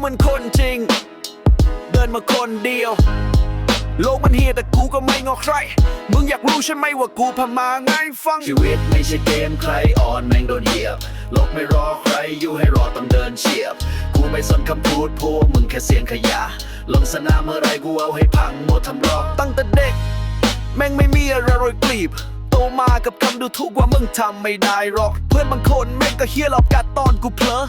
เหมันคนจริง เดินมาคนเดียว โลกมันเฮียแต่กูก็ไม่งอใคร มึงอยากรู้ใช่ไหมว่ากูพามาไงฟัง ชีวิตไม่ใช่เกมใครอ่อนแม่งโดนเหยียบ โลกไม่รอใครอยู่ให้รอต้องเดินเฉียบ กูไม่สนคำพูดพวกมึงแค่เสียงขยะ ลงสนามเมื่อไรกูเอาให้พังหมดทำรอบตั้งแต่เด็ก แม่งไม่มีอะไรโรยกลีบโตมากับคำดูถูกว่ามึงทำไม่ได้หรอก เพื่อนบางคนแม่งก็เฮี้ยหลอกกัดตอนกูเพลอ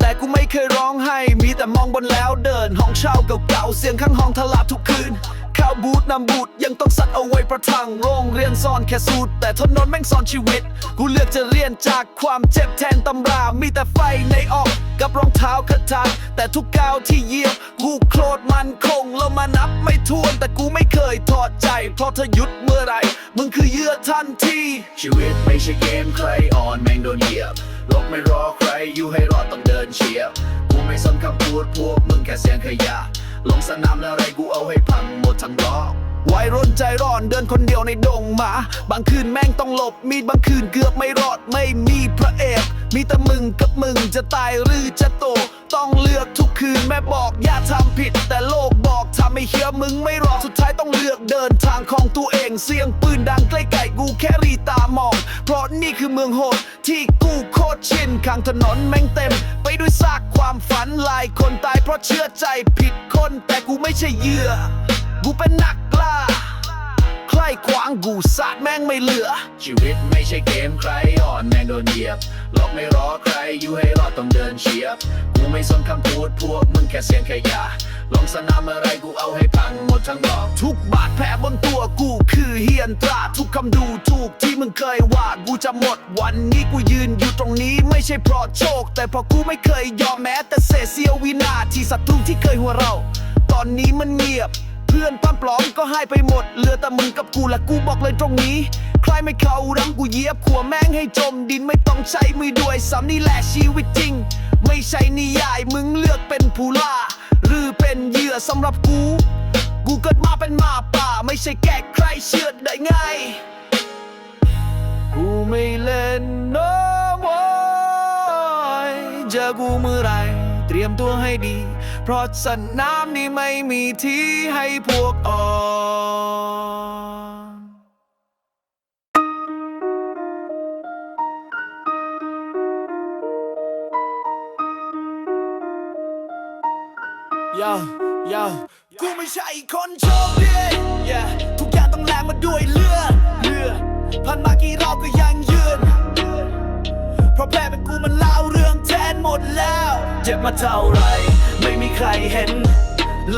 แต่กูไม่เคยร้องไห้ มีแต่มองบนแล้วเดิน ห้องเช่าเก่าๆเสียงข้างห้องทลาบทุกคืนข้าวบูธนำบูธยังต้องสัตว์เอาไว้ประทัง โรงเรียนสอนแค่สูตร แต่ถนนนแม่งสอนชีวิต กูเลือกจะเรียนจากความเจ็บแทนตำรา มีแต่ไฟในออกกับรองเท้ากระทางแต่ทุกก้าวที่เยียบกูโคลดมันคงแล้วมานับไม่ถ้วนแต่กูไม่เคยถอดใจ เพราะถ้าหยุดเมื่อไรมึงคือเยื่อทันทีชีวิตไม่ใช่เกมใครอ่อนแม่งโดนเหยียบ โลกไม่รอใครอยู่ให้รอต้องเดินเฉียบกูไม่สนคำพูดพวกมึงแค่เสียงขยะ ลงสนามแล้วไรกูเอาให้พังหมดทั้งรอวัยรุ่นใจร้อนเดินคนเดียวในดงหมา บางคืนแม่งต้องหลบมีดบางคืนเกือบไม่รอดไม่มีพระเอก มีแต่มึงกับมึงจะตายหรือจะโต ต้องเลือกทุกคืนแม่บอกอย่าทำผิด แต่โลกบอกทำไม่เฮียมึงไม่รอดสุดท้ายต้องเลือกเดินทางของตัวเองเสียงปืนดังใกล้ๆกูแค่รีตามอง เพราะนี่คือเมืองโหดที่กูโคตรชินข้างถนนแม่งเต็ม ไปด้วยซากความฝันหลายคนตายเพราะเชื่อใจผิดคนแต่กูไม่ใช่เหยื่อ กูเป็นนักกล้า ใครขวางกูสาดแม่งไม่เหลือ ชีวิตไม่ใช่เกมใครอ่อนแม่งโดนเหยียบโลกไม่รอใครอยู่ให้รอต้องเดินเฉียบ กูไม่สนคำพูดพวกมึงแค่เสียงขยะลงสนามเมื่อไรกูเอาให้พังหมดทั้งรอบทุกบาดแผลบนตัวกูคือเฮียนตรา ทุกคำดูถูกที่มึงเคยว่ากูจะหมดวันนี้กูยืนอยู่ตรงนี้ไม่ใช่เพราะโชค แต่เพราะกูไม่เคยยอมแม้แต่เศษเสี้ยววินาทีศัตรูที่เคยหัวเรา ตอนนี้มันเงียบ เพื่อนปั้มปลอมก็หายไปหมด เหลือแต่มึงกับกูและกูบอกเลยตรงนี้ ใครไม่เข้ารังกูเยียบขัวแม่งให้จมดินไม่ต้องใช้มือด้วยซ้ำนี่แหละชีวิตจริง ไม่ใช่นิยายมึงเลือกเป็นผู้ล่า หรือเป็นเหยื่อสำหรับกู กูเกิดมาเป็นหมาป่า ไม่ใช่แกะใครเชื่อได้ง่ายกูไม่เล่นน้โวยเจอกูเมื่อไร เตรียมตัวให้ดี เพราะสนามนี้ไม่มีที่ให้พวกอ่อนยาวยาวกูไม่ใช่คนโชคดี yeah ทุกอย่างต้องแลกมาด้วยเลือดเลือดผ่านมากี่รอบก็ยังยืน เพราะแพ้เป็นกูมันเล่าเรื่องแทนหมดแล้ว เจ็บมาเท่าไหร ไม่มีใครเห็น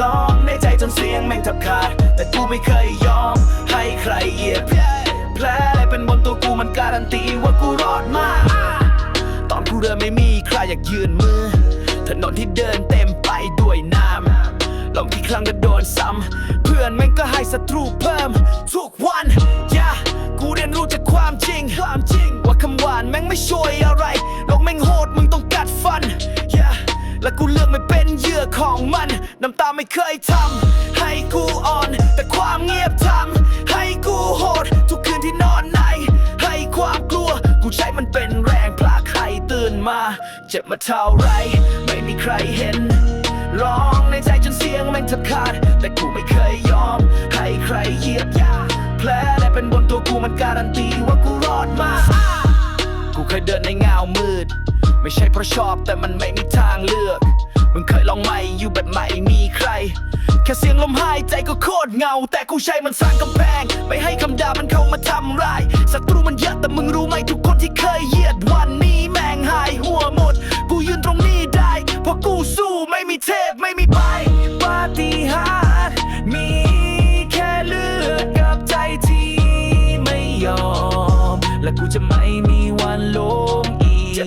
ล้องในใจจนเสียงแม่งทับขาด แต่กูไม่เคยยอม ให้ใครเหยียบแผลอะไรเป็นบนตัวกูมันการันตีว่ากูรอดมา ตอนกูเดินไม่มีใครอยากยืนมือ ถนนที่เดินเต็มไปด้วยน้ำลองกี่ครั้งก็โดนซ้ำ เพื่อนแม่งก็ให้ศัตรูเพิ่ม ทุกวันย่ากูเรียนรู้จากความจริง ความจริง ว่าคำหวานแม่งไม่ช่วยอะไรโลกแม่งโหดมึงต้องกัดฟัน และกูเลือกไม่เป็นเหยื่อของมัน น้ำตาไม่เคยทำให้กูอ่อน แต่ความเงียบทำให้กูโหด ทุกคืนที่นอนใน ให้ความกลัว กูใช้มันเป็นแรงผลักให้ตื่นมา เจ็บมาเท่าไร ไม่มีใครเห็นร้องในใจจนเสียงแม่งแทบขาด แต่กูไม่เคยยอม ให้ใครเหยียบยาแผลและเป็นบนตัวกูมันการันตีว่ากูรอดมา กูเคยเดินในเงามืด ไม่ใช่เพราะชอบแต่มันไม่มีทางเลือก มึงเคยลองไหมอยู่แบบไม่มีใคร แค่เสียงลมหายใจก็โคตรเงา แต่กูใช้มันสร้างกำแพง ไม่ให้คำด่ามันเข้ามาทำร้ายศัตรูมันเยอะแต่มึงรู้ไหมทุกคนที่เคยเหยียดวันนี้แม่งหายหัวหมด กูยืนตรงนี้ได้ เพราะกูสู้ไม่มีเทพไม่มีใบ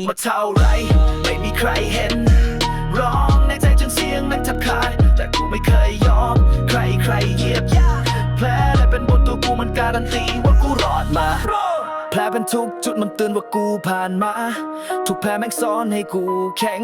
อีกเจ็บมาเท่าไร ไม่มีใครเห็น ร้องในใจจนเสียงมันจับขาดแต่กูไม่เคยยอม ใครใครเหยียบยาแผลและเป็นบนตัวกูมันการันตีว่ากูรอดมา ลเป็นทุกจุดมันเตือนว่ากูผ่านมา ทุกแผลแม่งสอนให้กูแข็ง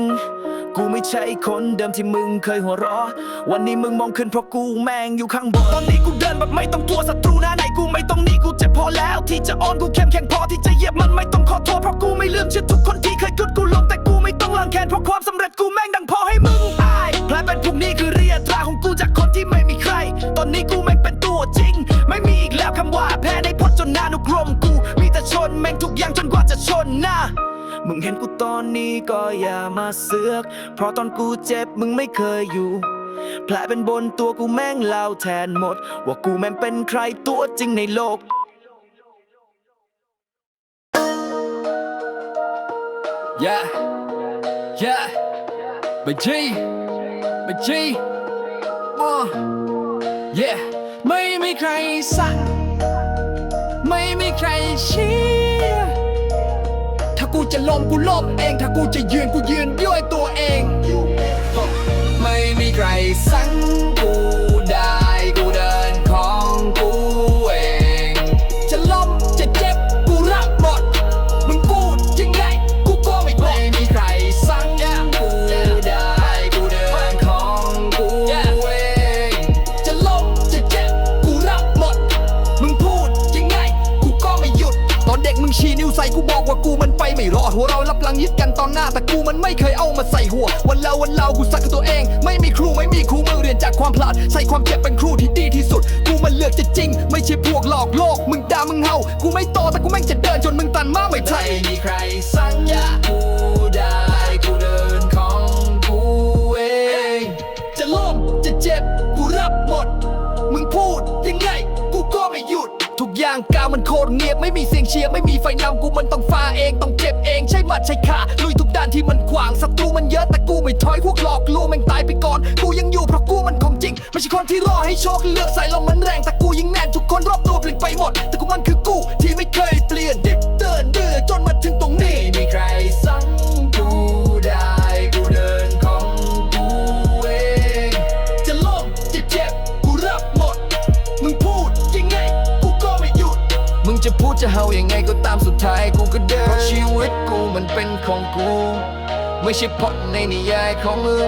กูไม่ใช่คนเดิมที่มึงเคยหัวเราะ วันนี้มึงมองขึ้นเพราะกูแม่งอยู่ข้างบน ตอนนี้กูเดินแบบไม่ต้องกลัวศัตรูหน้าไหนกูไม่ต้องหนีกูเจ็บพอแล้ว ที่จะอ่อนกูเข้มแข็งพอที่จะเหยียบมันไม่ต้องขอโทษเพราะกูไม่ลืมเชื่อทุกคนที่เคยกดกูลงแต่กูไม่ต้องล้างแค้นเพราะความสำเร็จกูแม่งดังพอให้มึงอายแผลเป็นทุกนี้คือเรียตราของกูจากคนที่ไม่มีใคร ตอนนี้กูแม่งเป็นตัวจริง ไม่มีอีกแล้วคำว่าแพ้ในพจนานุกรมกู มีแต่ชนแม่งทุกอย่างจนกว่าจะชนหน้ามึงเห็นกูตอนนี้ก็อย่ามาเสือก เพราะตอนกูเจ็บมึงไม่เคยอยู่ แผลเป็นบนตัวกูแม่งเล่าแทนหมด ว่ากูแม่งเป็นใครตัวจริงในโลก Yeah, yeah, ไปจีไปจี uh, yeah ไม่มีใครสั่ง ไม่มีใครเชียถ้ากูจะล้มกูล้มเอง ถ้ากูจะยืนกูยืนด้วยตัวเอง ไม่มีใครสั่ง หน้าแต่กูมันไม่เคยเอามาใส่หัว วันเราวันเรากูสักกับตัวเอง ไม่มีครูไม่มีครูมึงเรียนจากความพลาด ใส่ความเจ็บเป็นครูที่ดีที่สุด กูมันเลือกจะจริง ไม่ใช่พวกหลอกโลก มึงด่ามึงเฮากูไม่โตแต่กูแม่งจะเดินจนมึงตันมากไม่ใช่ไม่มีใครสัญญากูได้กูเดินของกูเองจะล้มจะเจ็บกูรับหมด มึงพูดยังไงกูก็ไม่หยุด ทุกอย่างก้าวมันโคตรเงียบไม่มีเสียงเชียร์ไม่มีไฟนำกูมันต้องฟ้าเองต้องเจ็บเองใช่ห มัดใช่าลุยทุกด้านที่มันขวางศัตรูมันเยอะแต่กูไม่ถอยพวกหลอกลวงแม่งตายไปก่อน กูยังอยู่เพราะกูมันของจริง ไม่ใช่คนที่รอให้โชคเลือกใส่ลมมันแรงแต่กูยิงแน่นทุกคนรอบตัวเปลี่ยนไปหมด แต่กูมันคือกูที่ไม่เคยเปลี่ยนดิบเดินเดือจนมา จะเฮายังไงก็ตามสุดท้ายกูก็เดินเพราะชีวิตกูมันเป็นของกู ไม่ใช่เพราะในนิยายของมึง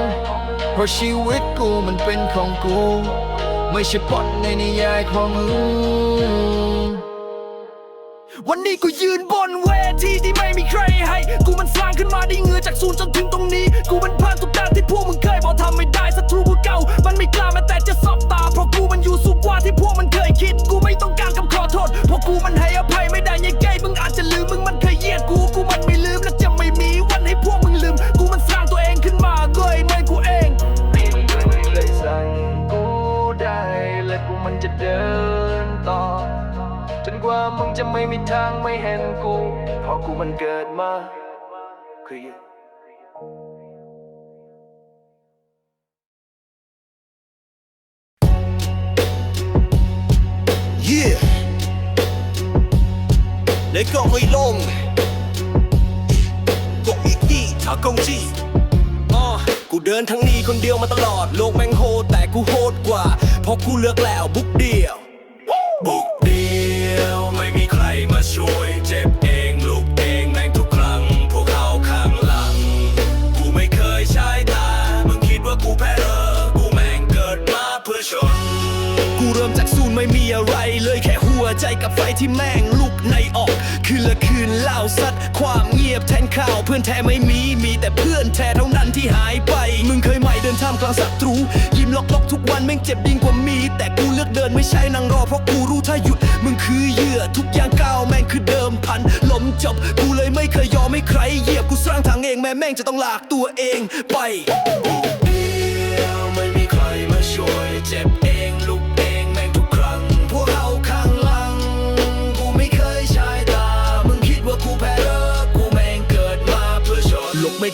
เพราะชีวิตกูมันเป็นของกู ไม่ใช่เพราะในนิยายของมึงวันนี้กูยืนบนเวทีที่ไม่มีใครให้ กูมันสร้างขึ้นมาได้เงื่อจากศูนย์จนถึงตรงนี้ กูมันผ่านทุกด้านที่พวกมึงเคยบอกทำไม่ได้ศัตรูกูเก่า มันไม่กล้าแม้แต่จะสอบตา เพราะกูมันอยู่สูง to you. Yeah. Let go way long. Go eat tea, ta công chi. กูเดินทั้งนี้คนเดียวมาตลอด โลกแม่งโหแต่กูโหดกว่า เพราะกูเลือกแล้วบุกเดียว ไฟที่แม่งลุกในออก คืนละคืนเล่าซัดความเงียบแทนข่าวเพื่อนแท้ไม่มีมีแต่เพื่อนแท้เท่านั้นที่หายไป มึงเคยไหมเดินท่ามกลางศัตรู ยิ้มล็อกล็อกทุกวันแม่งเจ็บยิ่งกว่ามี แต่กูเลือกเดินไม่ใช่นั่งรอเพราะกูรู้ถ้าหยุด มึงคือเหยื่อทุกอย่างก้าวแม่งคือเดิมพันล้มจบกูเลยไม่เคยยอมให้ใครเหยียบกูสร้างทางเองแม้แม่งจะต้องลากตัวเองไป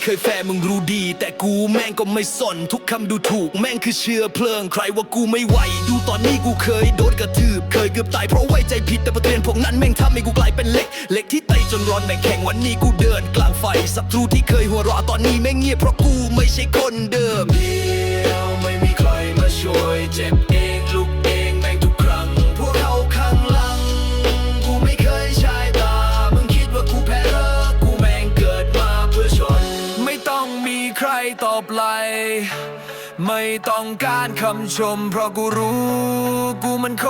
เคยแฟร์มึงรู้ดี แต่กูแม่งก็ไม่สน ทุกคำดูถูก แม่งคือเชื้อเพลิง ใครว่ากูไม่ไหว ดูตอนนี้กูเคยโดนกระทืบ เคยเกือบตายเพราะไว้ใจผิดแต่ประเตือนพวกนั้นแม่งทำให้กูกลายเป็นเหล็กเหล็กที่ไตจนร้อนแม่งแข็งวันนี้กูเดิน กลางไฟศัตรูที่เคยหัวเราะตอนนี้แม่งเงียบเพราะกูไม่ใช่คนเดิมเดียวไม่มีใครมาช่วยเจ็บ บไหลไม่ต้องการคำชม เพราะกูรู้กูมันโค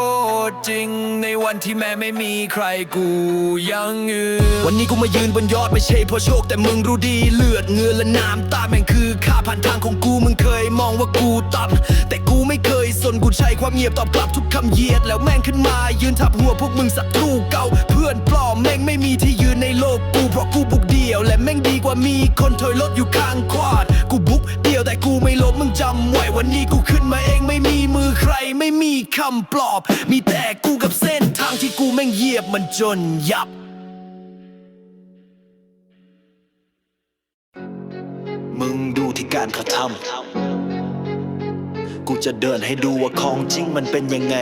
ตรจริง ในวันที่แม่ไม่มีใครกูยังยืนวันนี้กูมายืนบนยอดไม่ใช่เพราะโชคแต่มึงรู้ดีเลือดเงือและน้ำตาแม่งคือค่าผ่านทางของกูมึงเคยมองว่ากูต่ำแต่กูไม่เคยสนกูใช้ความเงียบตอบกลับทุกคำเหยียด แล้วแม่งขึ้นมายืนทับหัวพวกมึงศัตรูเก่า เพื่อนปลอมแม่งไม่มีที่ยืนในโลกกูเพราะกูบุกเดี่ยว และแม่งดีกว่ามีคนถอยรถอยู่ข้างควาดกู ไม่ลบมมึงจำไว้วันนี้กูขึ้นมาเองไม่มีมือใครไม่มีคำปลอบ มีแต่กูกับเส้นทางที่กูแม่งเหยียบมันจนยับมึงดูที่การกระทำกูจะเดินให้ดูว่าของจริงมันเป็นยังไง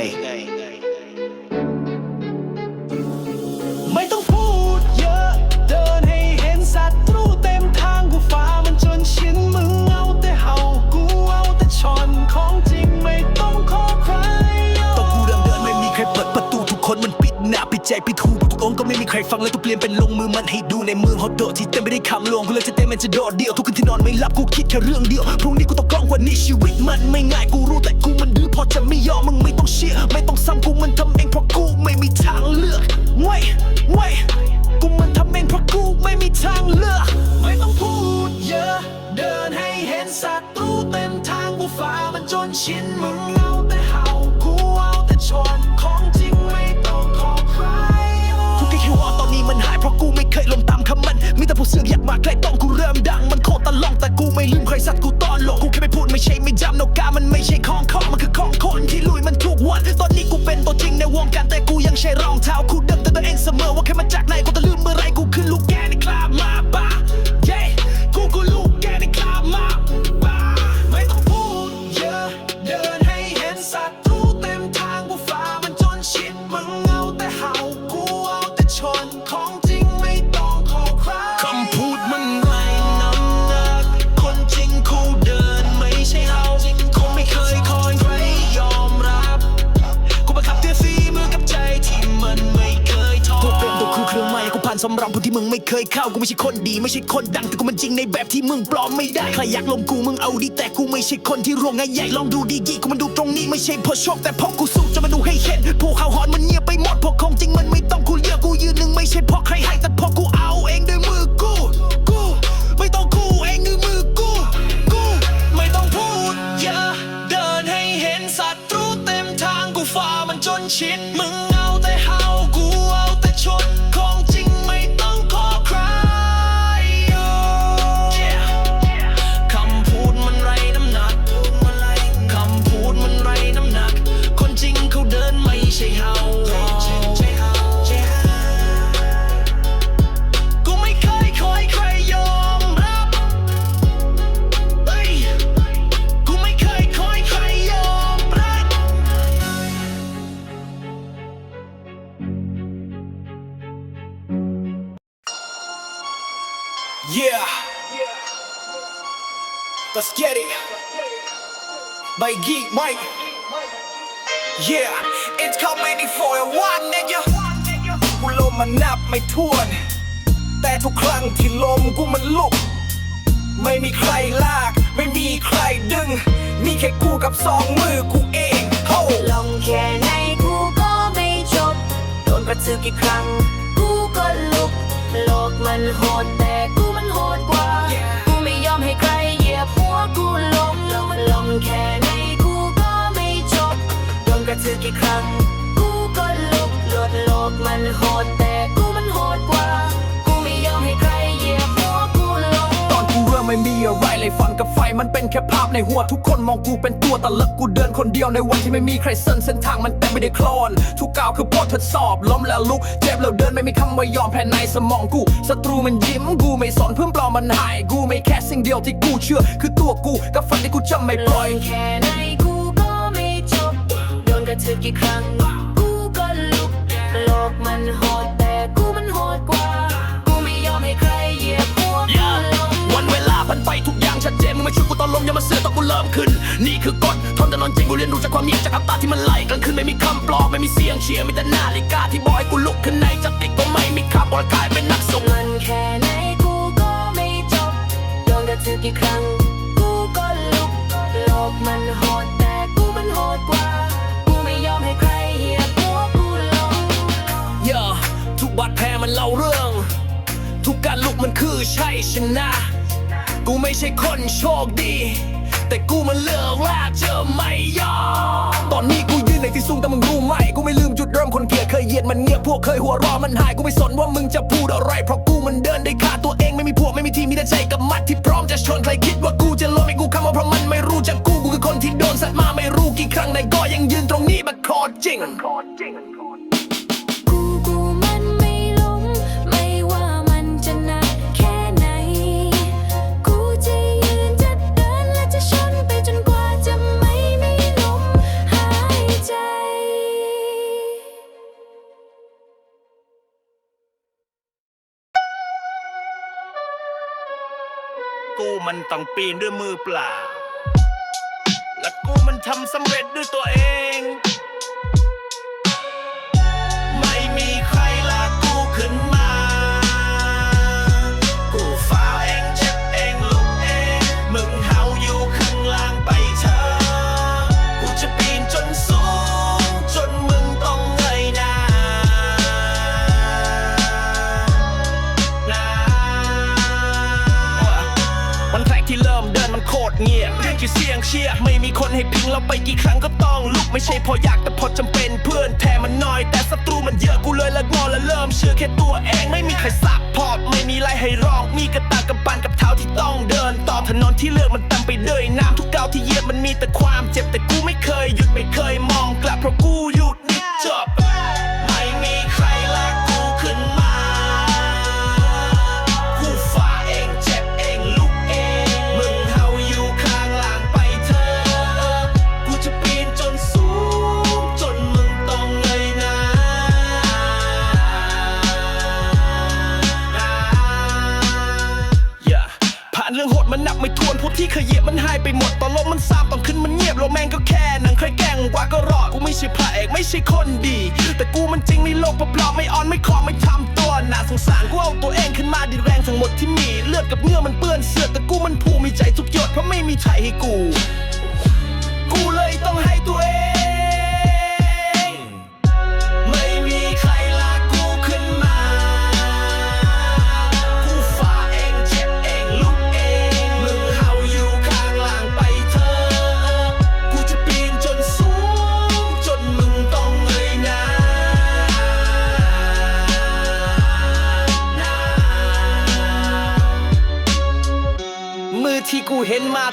ใจปิดหูทุกองก็ไม่มีใครฟังเลยต้องเปลี่ยนเป็นลงมือมันให้ดูในมือเขาโดดที่เต็มไปด้วยคำลวงกูเลยจะเต็มมันจะโดดเดียวทุกคืนที่นอนไม่หลับกูคิดแค่เรื่องเดียวพรุ่งนี้กูต้องกล้องกว่านี้ชีวิตมันไม่ง่ายกูรู้แต่กูมันดื้อพอจะไม่ยอมมึงไม่ต้องเชื่อไม่ต้องซ้ำกูมันทำเองเพราะกูไม่มีทางเลือกเว้ยเว้ยกูมันทำเองเพราะกูไม่มีทางเลือก ไม่ต้องพูดเยอะ เดินให้เห็นศัตรูเต็มทางกูฟ้ามันจนชินมึงเอาแต่เห่ากูเอาแต่ชน เพราะกูไม่เคยลงตามคำมัน มีแต่ผู้เสือกอยากมาใกล้ต้องกูเริ่มดัง มันโคตรตลองแต่กูไม่ลืมใครสักกูตอนลงกูแค่ไม่พูดไม่ใช่ไม่จำนกกามันไม่ใช่ของของมันคือของคนที่ลุยมันทุกวัน ตอนนี้กูเป็นตัวจริงในวงการแต่กูยังใช้รองเท้าคู่เดิมแต่ตัวเองเสมอว่าแค่มาจากไหนกูจะลืมเมื่อไรกูคือลูกแกใน เคยเข้ากูไม่ใช่คนดี ไม่ใช่คนดังแต่กูมันจริงในแบบที่มึงปลอมไม่ได้ใครอยากลงกูมึงเอาดีแต่กูไม่ใช่คนที่รวงง่ายใหญ่ลองดูดีๆกูมันดูตรงนี้ไม่ใช่เพราะโชคแต่เพราะกูสู้จะมาดูให้เห็นพวกข่าหอนมันเงียบไปหมดพวกของจริงมันไม่ต้องกูเลือกกูยืนหนึ่งไม่ใช่เพราะใครให้แต่เพราะกู ทุกครั้งที่ลมกูมันลุก ไม่มีใครลาก ไม่มีใครดึง มีแค่กูกับสองมือกูเองโฮลงแค่ไหนกูก็ไม่จบ โดนกระทืบกี่ครั้ง กูก็ลุก โลกมันโหดแต่กูมันโหดกว่า กูไม่ยอมให้ใครเหยียบหัวกูลงลงแค่ไหนกูก็ไม่จบ โดนกระทืบกี่ครั้ง กูก็ลุกโลดโลกมันโหดแต่ ไม่มีอะไรเลยฟันกับไฟมันเป็นแค่ภาพในหัวทุกคนมองกูเป็นตัวตลกกูเดินคนเดียวในวันที่ไม่มีใครเส้นเส้นทางมันเต็มไปด้วยโคลนทุกก้าวคือบททดสอบล้มแล้วลุกเจ็บแล้วเดินไม่มีคำว่ายอมแพ้ในสมองกูศัตรูมันยิ้มกูไม่สนเพื่อปลอมมันหายกูไม่แค่สิ่งเดียวที่กูเชื่อ คือตัวกูกับฝันที่กูจะไม่ปล่อยแค่ไหนกูก็ไม่จบโดนกระทืบกี่ครั้งกูก็ลุกโลกมันโหดแต่กูมันโหดกว่า มึงมาช่วยกูตอนลมอย่ามาเสือกตอนกูเริ่มขึ้น นี่คือกฎทนแต่นอนจริงกูเรียนรู้จากความเงียบจากอัตตาที่มันไหลกลางคืนไม่มีคำปลอบไม่มีเสียงเชียร์มีแต่นาฬิกาที่บอกให้กูลุกขึ้นในจากติดก็ไม่มีค่าบอลกลายเป็นนักส่งมันแค่ไหนกูก็ไม่จบโดนกระทืบกี่ครั้งกูก็ลุกโลกกมันโหดแต่กูมันโหดกว่ากูไม่ยอมให้ใครเหยียบหัวกูลงเยอะทุกบาดแผลมันเล่าเรื่อง ทุกการลุกมันคือใช่ชนะ กูไม่ใช่คนโชคดี แต่กูมันเลือกแรกจะไม่ยอมตอนนี้กูยืนในที่สูงแต่มึงรู้ไหมกูไม่ลืมจุดเริ่มคนเกลียดเคยเหยียดมันเงียบพวกเคยหัวเรอมันหายกูไม่สนว่ามึงจะพูดอะไร เพราะกูมันเดินได้ขาตัวเองไม่มีพวกไม่มีทีมมีแต่ใจกับมัดที่พร้อมจะชนใครคิดว่ากูจะล้มให้กูคำว่าเพราะมันไม่รู้จักกูกูคือคนที่โดนสัตว์มาไม่รู้กี่ครั้งในก็ยังยืนตรงนี้มาคอจริง ต้องปีนด้วยมือเปล่า และกูมันทำสำเร็จด้วยตัวเอง เสียงเชียร์ไม่มีคนให้พิงเราไปกี่ครั้งก็ต้องลุกไม่ใช่พออยากแต่พอจำเป็นเพื่อนแทนมันน้อย แต่ศัตรูมันเยอะกูเลยละงอและเริ่มเชื่อแค่ตัวเองไม่มีใครสับพอดไม่มีไรให้ร้อง มีกระตากกำปันกับเท้าที่ต้องเดิน ต่อถนนที่เลือกมันเต็มไปด้วยน้ำทุกก้าวที่เยียบมันมีแต่ความเจ็บ มันหดมันนับไม่ทวนพวกที่เคยเหยียบมันหายไปหมดตอนลบมันซาบตอนขึ้นมันเงียบโลแมงก็แค่หนังใครแกล้งว่าก็รอดกูไม่ใช่พระเอกไม่ใช่คนดี แต่กูมันจริงในโลกปลอมไม่อ่อนไม่ขอไม่ทำตัวน่าสงสารกูเอาตัวเองขึ้นมาดิแรงทั้งหมดที่มีเลือดกับเนื้อมันเปื้อนเสื้อแต่กูมันผู้มีใจทุกหยดเพราะไม่มีใครให้กู กูเลยต้องให้ตัวเอง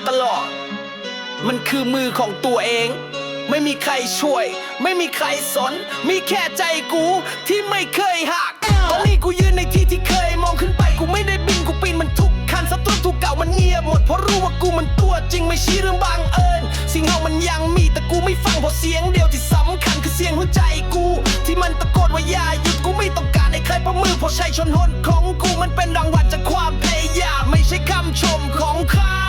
ตลอด มันคือมือของตัวเอง ไม่มีใครช่วย ไม่มีใครสน มีแค่ใจกูที่ไม่เคยหัก ตอนนี้กูยืนในที่ที่เคยมองขึ้นไปกูไม่ได้บินกูปีนมันทุกคันศัตรูถูกเก่ามันเงียบหมดเพราะรู้ว่ากูมันตัวจริงไม่ใช่เรื่องบังเอิญสิ่งเฮามันยังมีแต่กูไม่ฟังเพราะเสียงเดียวที่สำคัญคือเสียงหัวใจกู ที่มันตะโกนว่าอย่าหยุดกูไม่ต้องการให้ใครประมือเพราะใช่ชนหนของกูมันเป็นรางวัลจากความพยายามไม่ใช่คำชมของใคร